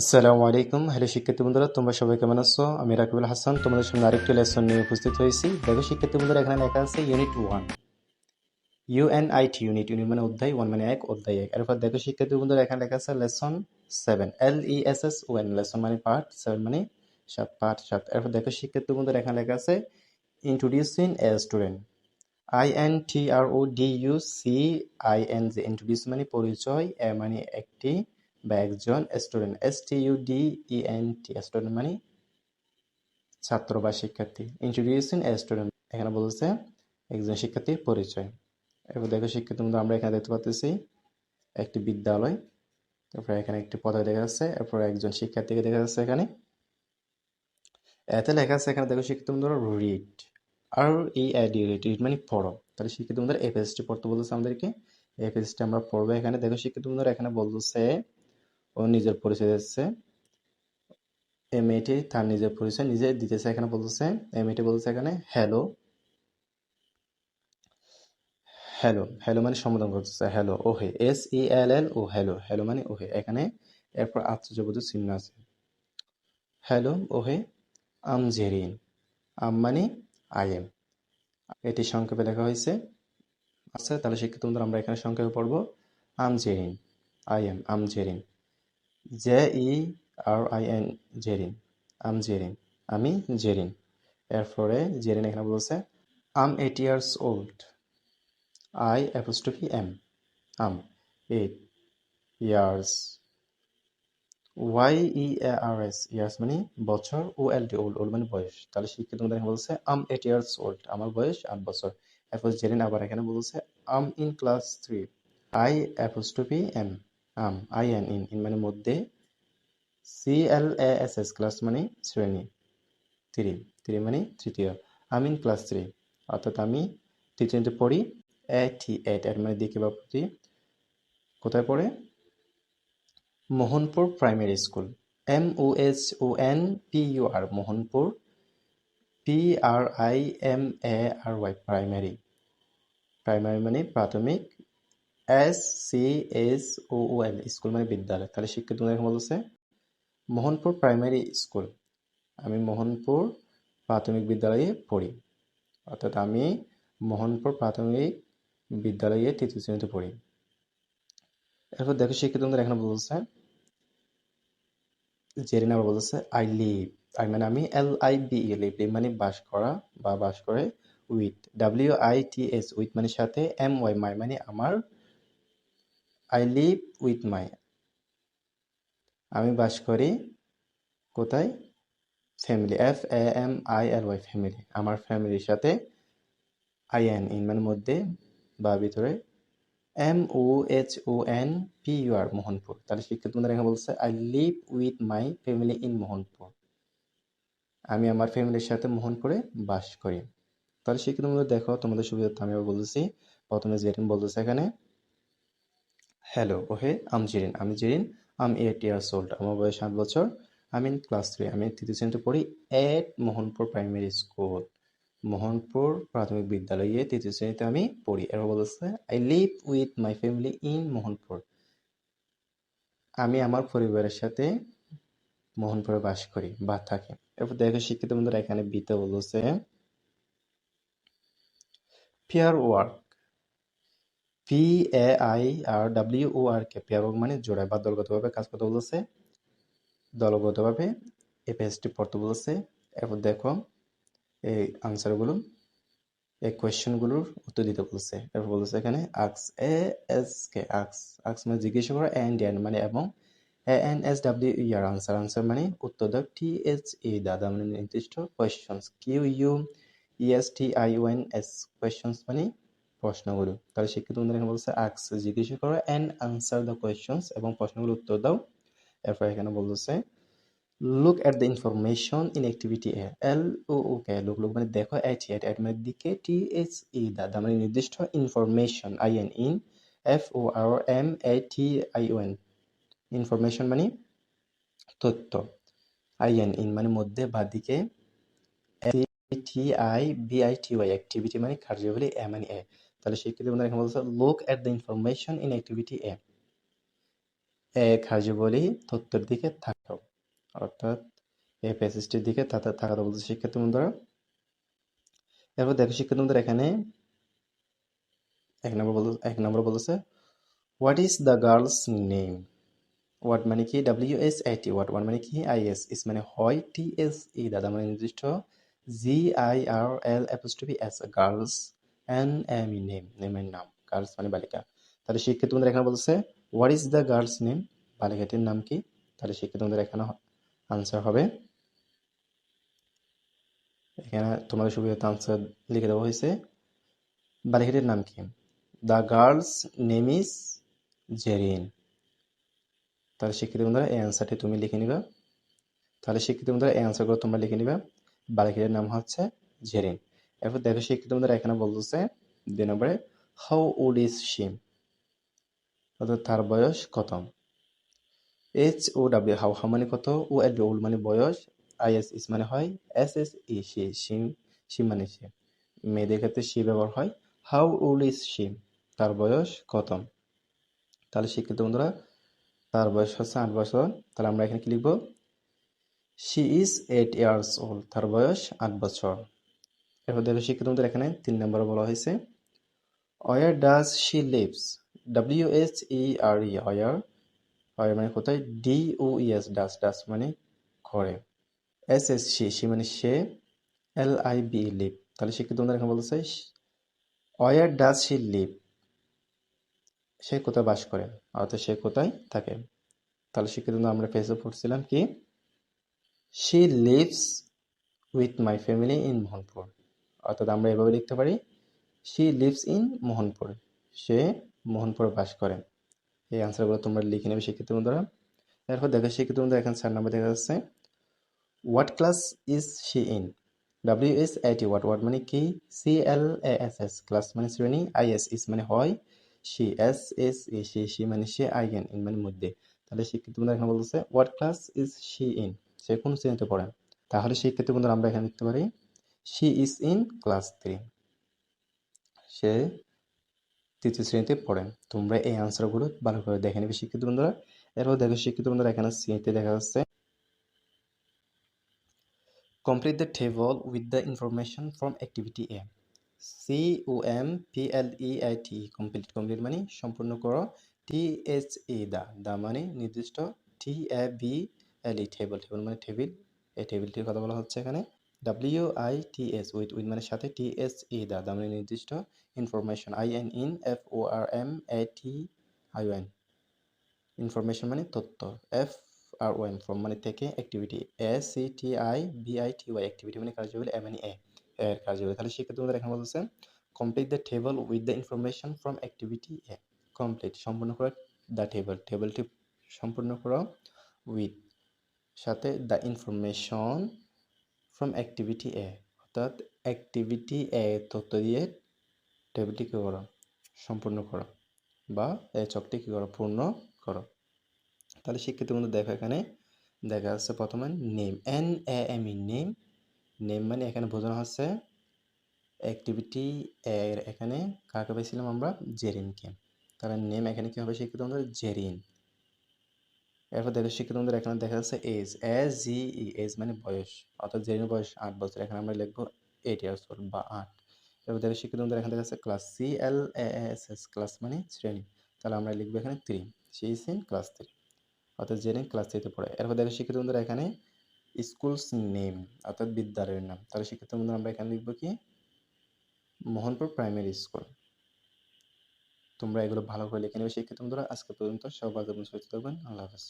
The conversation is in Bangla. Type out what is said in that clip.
আসসালামু আলাইকুম। হ্যালো শিক্ষার্থী বন্ধুরা, তোমরা সবাই কেমন আছো? আমি রাকিবুল হাসান, তোমাদের সামনে আরেকটি লেসন নিয়ে উপস্থিত হয়েছি। দেখো শিক্ষার্থী বন্ধুরা, এখানে লেখা আছে unit one U N I T unit unit মানে অধ্যায় ওয়ান মানে এক, অধ্যায় এক। এরপর দেখো শিক্ষার্থী বন্ধুরা, এখানে লেখা আছে lesson seven L E S S O N lesson মানে পার্ট সেভেন মানে সাত পার্ট সাত। এরপর দেখো শিক্ষার্থী বন্ধুরা, এখানে লেখা আছে introducing a student I N T R O D U C I N J introduce মানে পরিচয় এ মানে একটি বা একজন student S T U D E N T student মানে ছাত্র বা শিক্ষার্থী। ইন্ট্রোডিউসিং এ স্টুডেন্ট এখানে বলছে একজন শিক্ষার্থীর পরিচয়। এরপর দেখো, শিক্ষার্থী বন্ধু, আমরা এখানে দেখতে পাচ্ছি একটি বিদ্যালয়, তারপরে এখানে একটি পতাকা দেখা যাচ্ছে, এরপর একজন শিক্ষার্থীকে দেখা যাচ্ছে এখানে। এতে লেখা আছে এখানে, দেখো, শিক্ষার্থী বন্ধুরা read R E A D read read মানে পড়ো। তাহলে শিক্ষার্থী এই পেজটি পড়তে বলতেছে আমাদেরকে। এফএসটি আমরা পড়ব এখানে। দেখো, শিক্ষার্থী বন্ধুরা, এখানে বলতেছে ও নিজের পরিচয় দিচ্ছে এই মেয়েটি তার নিজের পরিচয় নিজে দিতেছে এখানে বলতেছে। এই মেয়েটি বলতেছে এখানে হ্যালো হ্যালো হ্যালো মানে সম্বোধন করতেছে। হ্যালো ওহে S E L L O hello hello মানে ওহে এখানে এরপর আশ্চর্যবোধক চিহ্ন আছে। হ্যালো ওহে আম জেরিন আম মানে আই এম এটি সংক্ষেপে লেখা হয়েছে। আচ্ছা তাহলে শিক্ষিত আমরা এখানে সংক্ষেপে পড়ব। I'm Jerin I M I'm Jerin J E R I N Jerin I'm Jerin আমি জেরিন এরপরে জেরিন এখানে বলছে I'm eight years old I apostrophe M I'm eight years Y E R S years মানে বছর O L D old old মানে বয়স। তাহলে শিক্ষিত এখানে বলছে আম এইট ইয়ার্স ওল্ড আমার বয়স আট বছর। এরপর জেরিন আবার এখানে বলছে I'm in class three I apostrophe M I'm, I N, in in মানে মধ্যে, C L A S S class মানে শ্রেণি, থ্রি থ্রি মানে তৃতীয়, আমি ইন ক্লাস থ্রি, অর্থাৎ আমি তৃতীয়তে পড়ি এ টি এট এর মানে দিকে বা প্রতি, কোথায় পড়ে? Mohanpur primary school M O S O N P U R Mohanpur P R I M A R Y primary primary মানে প্রাথমিক S C S O L school মানে বিদ্যালয়। তাহলে শিক্ষিত এখানে বলছে মোহনপুর প্রাইমারি স্কুল। আমি মোহনপুর প্রাথমিক বিদ্যালয়ে পড়ি। অর্থাৎ আমি মোহনপুর প্রাথমিক বিদ্যালয়ে তৃতীয় শ্রেণীতে পড়ি। এরপর দেখো শিক্ষিত এখানে বলছে জেরিনা আবার বলতেছে আই লিভ আই মানে আমি L I B E live live মানে বাস করা বা বাস করে with W I T S with মানে সাথে এম ওয়াই মাই মানে আমার আই লিভ উইথ মাই আমি বাস করি কোথায়? Family F A M I L Y family আমার ফ্যামিলির সাথে আই এন ইন মানে মধ্যে বা ভিতরে M O H O N P U R Mohanpur. তাহলে শিক্ষিত বন্ধুরা এখানে বলছে I live with my family in Mohanpur. আমি আমার ফ্যামিলির সাথে মোহনপুরে বাস করি। তাহলে শিক্ষিত বন্ধু দেখো, তোমাদের সুবিধার্থে আমি বলতেছি। প্রথমে জেরিন বলতেছে এখানে হ্যালো ওহে আম জিরিন আমি Jerin I'm eight years old আমার বয়স সাত বছর. আমি ইন ক্লাস থ্রি আমি তৃতীয় শ্রেণীতে পড়ি at Mohanpur primary school Mohanpur প্রাথমিক বিদ্যালয়ে তৃতীয় শ্রেণীতে আমি পড়ি। এরপর বলছে I live with my family in Mohanpur আমি আমার পরিবারের সাথে মোহনপুরে বাস করি বা থাকি। এরপর দেখো, শিক্ষিত বন্ধুরা, এখানে বিতে বলছে pair work P A I R W O R K pair work মানে জোড়ায় বা দলগতভাবে কাজ করতে বলেছে দলগতভাবে এই পেজটি পড়তে বলেছে এরপর দেখো, এই আনসারগুলো এই কোয়েশ্চেনগুলোর উত্তর দিতে বলছে এরপর বলছে এখানে আক্স এ এস কে আক্স আক্স মানে জিজ্ঞাসা করা এন্ড এন মানে এবং A N S W E R answer answer মানে উত্তর দাও টি এইচ ই দাদা মানে নির্দিষ্ট questions Q U E S T I O N S questions মানে প্রশ্নগুলো। তাহলে শিক্ষিত বন্ধুরা এখানে বলছে আক্স জিজ্ঞাসা করো এন্ড আনসার দ্য কোয়েশ্চনস এবং প্রশ্নগুলোর উত্তর দাও। এরপর এখানে বলছে look at the information in activity A L O O K look look মানে দেখো এট এট এট মানে দিকে টি এইচ ই দাদা মানে নির্দিষ্ট information I N in F O R M A T I O N information মানে তথ্য আই এন ইন মানে মধ্যে বা দিকে T I B I T Y activity মানে কার্যাবলী এ মানে এ তাহলে শিক্ষিত বন্ধুরা এখানে বলছে look at the information in activity A A কার্যবলী তথ্যের দিকে থাকাও অর্থাৎ এই প্যাসেজটির দিকে তাকাতে বলছে শিক্ষার্থী বন্ধুরা। এরপর দেখো শিক্ষার্থী বন্ধুরা এখানে, এক নম্বর বল এক নম্বর বলতেছে what is the girls name what মানে কি? W S I T what one মানে কি? আই এস ইস মানে হয় টি এস ই দাদা মানে নির্দিষ্ট G I R L apostrophe S girl's M E name নেমের নাম গার্লস মানে বালিকা। তাহলে শিক্ষার্থী বন্ধুরা এখানে বলছে what is the girls name বালিকাটির নাম কি? তাহলে শিক্ষার্থী বন্ধুরা এখানে আনসার হবে। এখানে তোমাদের সুবিধাতে আনসার লিখে দেওয়া হয়েছে। বালিকাটির নাম কি? The girls name is Jerin তাহলে শিক্ষিত বন্ধুরা এই অ্যান্সারটি তুমি লিখে নিবা। তাহলে শিক্ষিত বন্ধুরা এই অ্যান্সারগুলো তোমরা লিখে নিবা। বালিকাটির নাম হচ্ছে জেরিন এরপর দেখো শিক্ষিত বন্ধুরা এখানে বলতেছে? দুই নম্বরে হাউ ওল্ড ইজ শি অর্থাৎ তার বয়স কত? H O W how how মানে কত? ও এল ওল্ড মানে বয়স। আই এস ইস মানে হয় S S E C she she মানে সে। মেয়েদের ক্ষেত্রে সি ব্যবহার হয়। হাউ ওল্ড ইজ শি তার বয়স কত? তাহলে শিক্ষিত বন্ধুরা, তার বয়স হচ্ছে আট বছর। তাহলে আমরা এখানে কি লিখব? She is eight years old তার বয়স আট বছর। এরপর দেখো শিক্ষিত বন্ধুরা এখানে তিন নম্বরে বলা হয়েছে। Where does she lives W H E R E where where মানে কোথায়? D O E S does does মানে করে এস এস সি সি মানে সে। এল আই বি লিভ তাহলে শিক্ষিত বন্ধুরা এখানে বলতেছে অয়ার ডাজ শি লিভ সে কোথায় বাস করে, অর্থাৎ সে কোথায় থাকে। তাহলে শিক্ষিত আমরা ফেসে পড়ছিলাম কি she lives with my family in Mohanpur অর্থাৎ আমরা এভাবে লিখতে পারি শি লিভস ইন মোহনপুর। সে মোহনপুরে বাস করে। এই আনসারগুলো তোমরা লিখে নেবে শিক্ষিত বন্ধুরা। এরপর দেখো শিক্ষিত বন্ধুরা, এখানে চার নাম্বার দেখা যাচ্ছে। What class is she in W S I T what what মানে কি? C L A S S class মানে শ্রেণি আই এস ইস মানে হয় C S S E C she মানে সে আই এন ইন মানে মধ্যে। তাহলে শিক্ষিত বন্ধুরা এখানে বলতেছে what class is she in সে কোন শ্রেণীতে পড়ে। তাহলে শিক্ষিত বন্ধুরা, আমরা এখানে লিখতে পারি she is in class three সে তৃতীয় শ্রেণীতে পড়ে। তোমরা এই আনসারগুলো ভালো করে দেখে নেবে, শিক্ষিত বন্ধুরা। এরপর দেখো, শিক্ষিত বন্ধুরা, এখানে শ্রেণীতে দেখা যাচ্ছে। Complete the table with the information from activity A. C O M P L E I T complete complete মানে সম্পূর্ণ করো। টি এইচ ই দা দা মানে নির্দিষ্ট T A B L E table table মানে টেবিল এই টেবিলটির কথা বলা হচ্ছে এখানে। W I T S with with মানে সাথে টি এস ই দা মানে নির্দিষ্ট information I N in F O R M A T I N information মানে তথ্য F R O N from মানে থেকে activity A C T I B I T Y activity মানে কার্যবলী এম মানে এ এর কার্যবলী তাহলে শিক্ষার্থী বন্ধুরা এখানে বলতেছে complete the table with the information from activity A complete সম্পূর্ণ করো দ্য টেবল টেবলটি সম্পূর্ণ করো উইথ সাথে the information from activity A অর্থাৎ অ্যাক্টিভিটি এ তথ্য দিয়ে টেবিলটি কী করো, সম্পূর্ণ করো বা এই চকটি কী করো, পূর্ণ করো। তাহলে শিক্ষিত বন্ধু দেখো এখানে, দেখা যাচ্ছে প্রথমে name N A M E name name মানে এখানে বোঝানো হচ্ছে অ্যাক্টিভিটি এর এখানে কাকে পেয়েছিলাম আমরা? জেরিনকে। তাহলে নেম এখানে কী হবে শিক্ষিত বন্ধু? জেরিন। এরপর দেখো শিক্ষিত বন্ধুরা এখানে দেখা যাচ্ছে age S G E age মানে বয়স, অর্থাৎ জেরিনের বয়স আট বছর, এখানে আমরা লিখব এইট ইয়ার্স ওল্ড বা আট। এরপর দেখো শিক্ষিত বন্ধুরা এখানে দেখা যাচ্ছে class C L S S class মানে শ্রেণি। তাহলে আমরা লিখব এখানে three C is in class three অর্থাৎ জেনে ক্লাস থ্রিতে পড়ে। এরপর দেখো শিক্ষিত বন্ধুরা এখানে স্কুলস নেম অর্থাৎ বিদ্যালয়ের নাম। তাহলে শিক্ষিত বন্ধুরা আমরা এখানে লিখব কি? মোহনপুর প্রাইমারি স্কুল তোমরা এগুলো ভালো করে লিখে নেবে। শিক্ষিত বন্ধুরা আজকে পর্যন্ত সবাই সুস্থ থাকবেন। আল্লাহ হাফেজ।